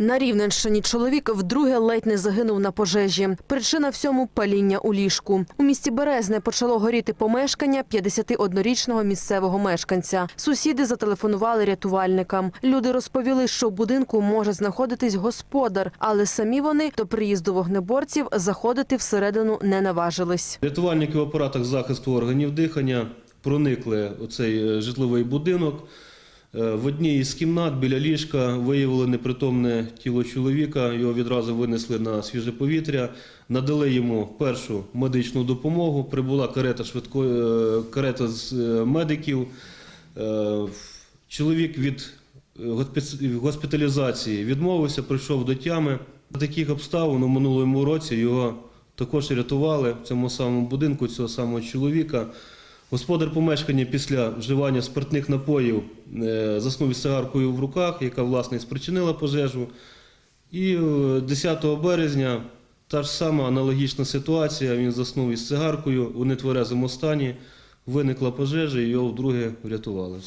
На Рівненщині чоловік вдруге ледь не загинув на пожежі. Причина всьому паління у ліжку. У місті Березне почало горіти помешкання 51-річного місцевого мешканця. Сусіди зателефонували рятувальникам. Люди розповіли, що в будинку може знаходитись господар, але самі вони до приїзду вогнеборців заходити всередину не наважились. Рятувальники в апаратах захисту органів дихання проникли у цей е, житловий будинок. Е, В одній із кімнат біля ліжка виявили непритомне тіло чоловіка. Його відразу винесли на свіже повітря, надали йому першу медичну допомогу. Прибула карета швидкої е, карета з е, медиків. Чоловік від госпіталізації відмовився, прийшов до тями. За таких обставин у минулому році його також рятували в цьому самому будинку цього самого чоловіка. Господар помешкання після вживання спиртних напоїв заснув із цигаркою в руках, яка власне спричинила пожежу. І е, 10 березня та ж сама аналогічна ситуація. Він заснув із цигаркою у нетверезому стані. Виникла пожежа і його вдруге врятували.